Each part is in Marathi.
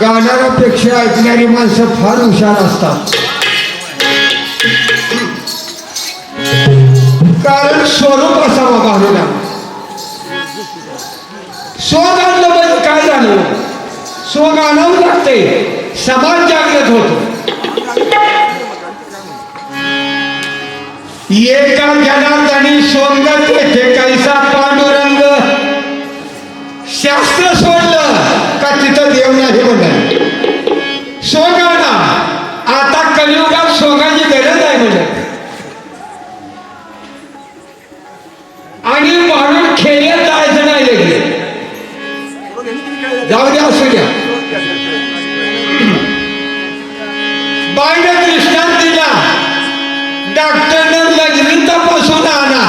गाणाऱ्यापेक्षा ऐकणारी माणसं फार हुशार असतात. कारण स्वरूप असावा गाण्याला स्वगाणं म्हणजे काय झालं? स्वगाणं लागते समाज जागृत होतो. एका जनार्दनी सोंगत येथे कैसा पांडुरंग. शास्त्र सोड का तिथं देव नाही म्हणत सोगाणा आता कलियुगात सोगाची गरज आहे म्हणत आणि म्हणून खेळत जायचं नाही लगेच जाऊ द्या असू द्या. बाईनं दृष्टांत दिला. डॉक्टरनं लग्न तपासून आणा.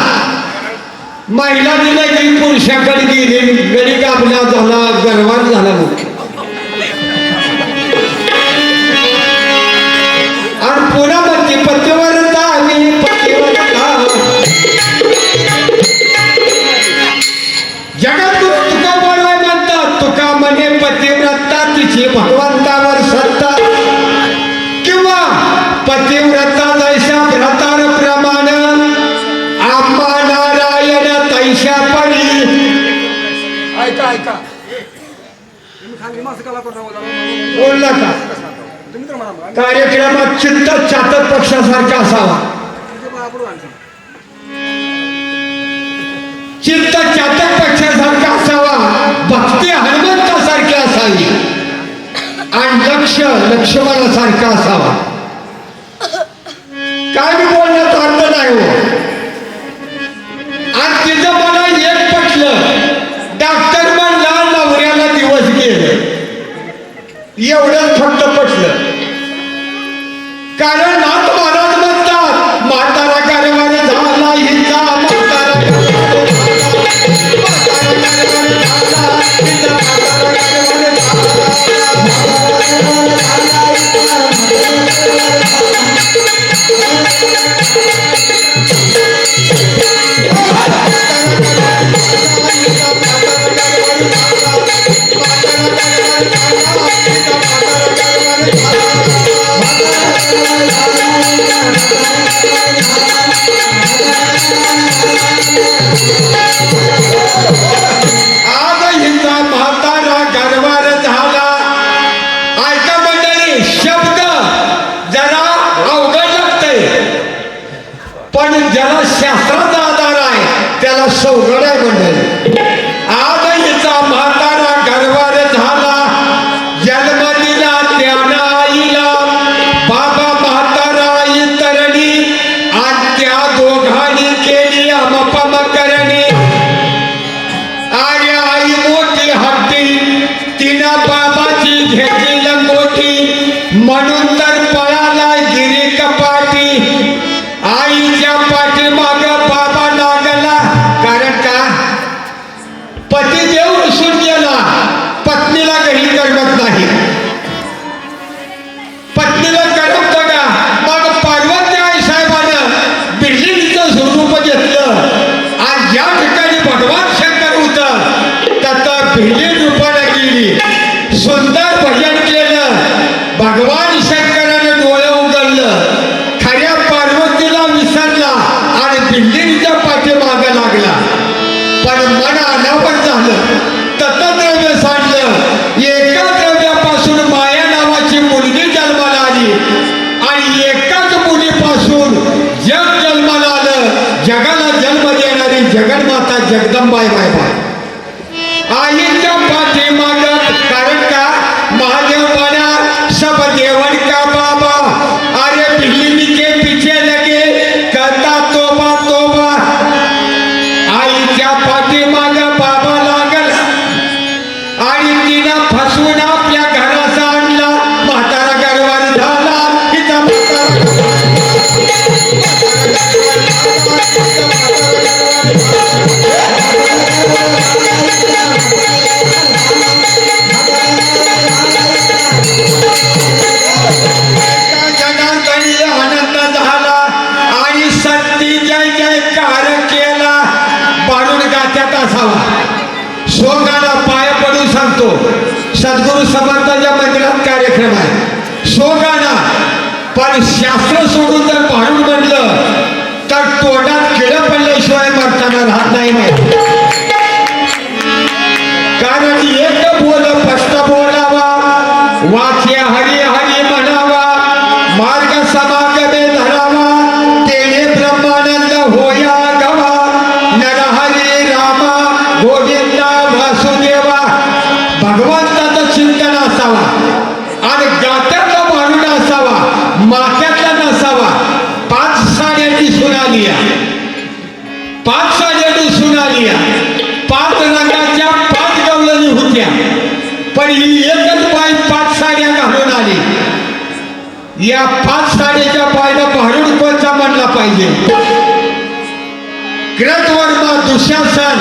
महिला दिल्या की पुरुषाकडे गेली. गडी कापला झाला गर्वा पतिव्रता जैसा भ्रतार प्रमाण आम्हा नारायण तैशा पडी ऐका ऐका. बोलला का. कार्यक्रमात चित्त चातक पक्षासारखा असावा. चित्त चातक पक्षासारखा असावा भक्ती हनुमंतासारखी असावी आणि लक्ष लक्ष्मणासारखा असावा काय मी बोलण्यात अर्थ नाही हो. आज तिचं मला एक पटलं डॉक्टर म्हणला नवऱ्याला दिवस गेले. एवढंच फक्त पटलं कारण भगवान शंकर होतं त्याचा बिल्डिंग रूपाला केली सुंदर भजन केलं. भगवान शंकर पाडून पाय पडून सांगतो. सद्गुरू समर्थाच्या मंदिरात कार्यक्रम आहे. सो पण शास्त्र सोडून जर पाहून म्हणलं तर तोंडात केलं पडल्याशिवाय मरताना राहत नाही लिया पाच साजेडू सुना लिया पाच रंगाच्या पाच गवलनी होत्या। पण ही एकच बाई पाच साड्या घालून आली. या पाच साड्याच्या बायला भाडून कोणता म्हणला पाहिजे. कृतवर्मा दुशासन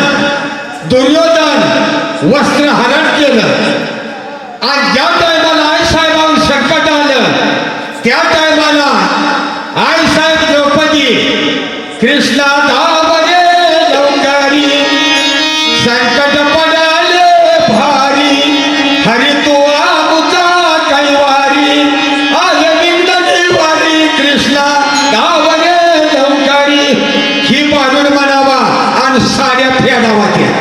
दुर्योधन वस्त्र हरण केलं. आणि ज्या कृष्णा धावले लवकारी. संकट पडाले भारी. हरी तू आमचा कैवारी. अरविंद निंदनी कृष्णा धावले लवकारी. ही बाजून म्हणावा आणि साड्या फेडावा त्या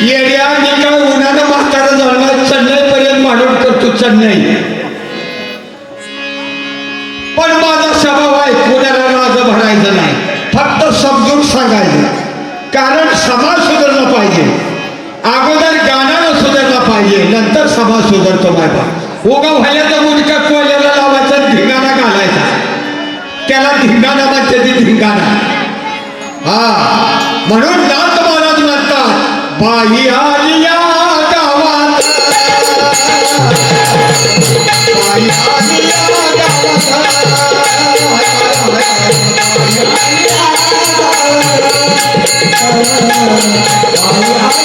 येड्या निकाल उन्हानं म्हातारा झाला चेन्नईपर्यंत मांडून करतो चेन्नई. राज नाही. फक्त समजून सांगायचं. कारण समाज सुधारला पाहिजे. अगोदर गाण्यानं सुधारला पाहिजे नंतर समाज सुधारतो बाबा उगा व्हायला मुलगा कोल्याला लावायचा धिंगाणा घालायचा. त्याला धिंगाणा म्हणजे ती धिंगाणा. हा. म्हणून नाथ महाराज म्हणतात बाई आलिया गावात. बाई आली एक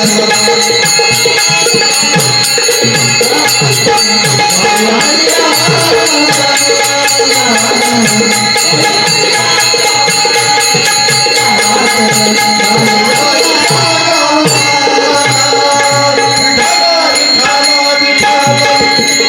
गावात.